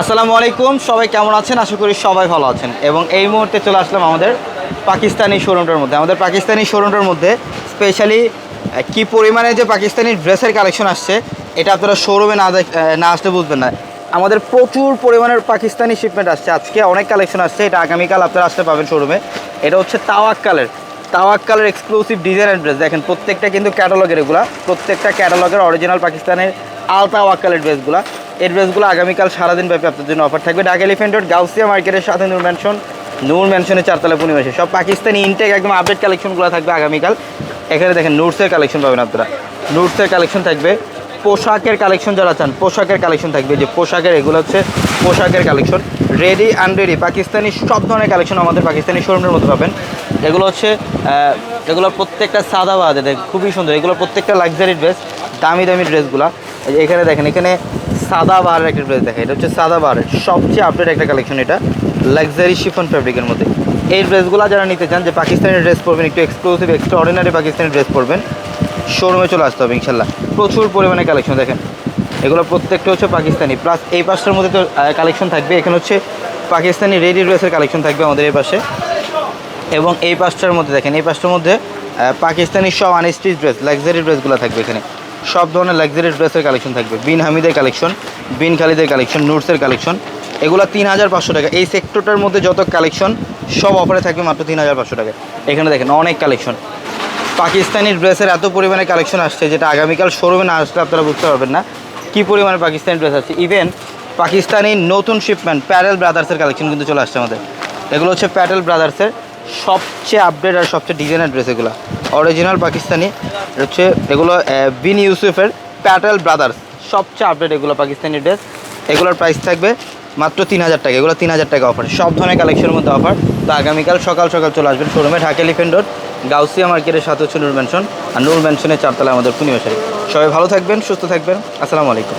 আসসালামু আলাইকুম, সবাই কেমন আছেন? আশা করি সবাই ভালো আছেন। এবং এই মুহূর্তে চলে আসলাম আমাদের পাকিস্তানি শোরুমটার মধ্যে। আমাদের পাকিস্তানি শোরুমটার মধ্যে স্পেশালি কি পরিমাণে যে পাকিস্তানি ড্রেসের কালেকশন আসছে, এটা আপনারা শোরুমে না না আসলে বুঝবেন না। আমাদের প্রচুর পরিমাণের পাকিস্তানি শিপমেন্ট আসছে। আজকে অনেক কালেকশন আসছে, এটা আগামীকাল আপনারা আসতে পাবেন শোরুমে এটা হচ্ছে তাওয়াক্কালের। তাওয়াক্কালের এক্সক্লুসিভ ডিজাইন ড্রেস দেখেন, প্রত্যেকটা কিন্তু ক্যাটালগের এগুলা, প্রত্যেকটা ক্যাটালগের অরিজিনাল পাকিস্তানের আল তাওয়াক্কালের ড্রেসগুলা এই ড্রেসগুলো আগামীকাল সারাদিন ব্যাপী আপনাদের জন্য অফার থাকবে। ঢাকা এলিফেন্ট রোড গাউসিয়া মার্কেটের সাথে নূর ম্যানশন নূর ম্যানশনের চারতলা পরিবেশে সব পাকিস্তানি ইনটেক একদম আপডেট কালেকশনগুলো থাকবে আগামীকাল। এখানে দেখেন নুটসের কালেকশন পাবেন আপনারা। নুটসের কালেকশন থাকবে। পোশাকের কালেকশন যারা চান পোশাকের কালেকশন থাকবে। যে পোশাকের এগুলো হচ্ছে পোশাকের কালেকশন রেডি আনরেডি পাকিস্তানি সব ধরনের কালেকশন আমাদের পাকিস্তানি শোরুমের মধ্যে পাবেন। এগুলো হচ্ছে আহ, এগুলো প্রত্যেকটা সাদা বাদে খুবই সুন্দর। এগুলো প্রত্যেকটা লাক্সারি ড্রেস দামি দামি ড্রেসগুলো এখানে দেখেন এখানে সাদা বাহারের একটা ড্রেস দেখেন এটা হচ্ছে সাদা বাহারের সবচেয়ে আপডেট একটা কালেকশন এটা। লাক্সারি শিফন ফ্যাব্রিকের মধ্যে। এই ড্রেসগুলো যারা নিতে চান যে পাকিস্তানি ড্রেস পরবেন, একটু exclusive extra ordinary Pakistani dress পরবেন শোরুমে চলে আসতে হবে ইনশাল্লাহ প্রচুর পরিমাণে কালেকশন দেখেন। এগুলো প্রত্যেকটা হচ্ছে পাকিস্তানি। প্লাস এই পাশটার মধ্যে তো কালেকশন থাকবে। এখানে হচ্ছে পাকিস্তানি রেডি ড্রেসের কালেকশন থাকবে আমাদের এই পাশে। এবং এই পাঁচটার মধ্যে দেখেন, এই পাঁচটার মধ্যে পাকিস্তানি সব আনস্টিচ ড্রেস লাক্সারি ড্রেসগুলো থাকবে এখানে। সব ধরনের লাক্সারি ড্রেসের কালেকশন থাকবে। বিন হামিদের কালেকশন বিন খালিদের কালেকশন নুটসের কালেকশন এগুলো তিন হাজার পাঁচশো টাকা। এই সেক্টরটার মধ্যে যত কালেকশন সব অফারে থাকবে মাত্র তিন হাজার পাঁচশো টাকা। এখানে দেখেন অনেক কালেকশন পাকিস্তানি ড্রেসের এত পরিমাণে কালেকশন আসছে যেটা আগামীকাল শোরুমে না আসলে আপনারা বুঝতে পারবেন না। কী পরিমাণে পাকিস্তানি ড্রেস আছে ইভেন পাকিস্তানি নতুন শিপমেন্ট প্যারেল ব্রাদার্সের কালেকশন কিন্তু চলে আসছে আমাদের। এগুলো হচ্ছে প্যাটেল ব্রাদার্সের সবচেয়ে আপডেট আর সবচেয়ে ডিজাইনার ড্রেস এগুলো। অরিজিনাল পাকিস্তানি হচ্ছে এগুলো বিন ইউসুফের প্যাটেল ব্রাদার্স সবচেয়ে আপডেট এগুলো পাকিস্তানি ড্রেস এগুলোর প্রাইস থাকবে মাত্র তিন হাজার টাকা। এগুলো তিন হাজার টাকা অফার সব ধরনের কালেকশনের মধ্যে অফার তো আগামীকাল সকাল সকাল চলে আসবেন শোরুমে ঢাকা এলিফেন্ট রোড গাউসিয়া মার্কেটের সাথে হচ্ছে নূর ম্যানশন আর নূর ম্যানশনের চারতলা আমাদের পূর্ণিমাশারি সবাই ভালো থাকবেন, সুস্থ থাকবেন। আসসালামু আলাইকুম।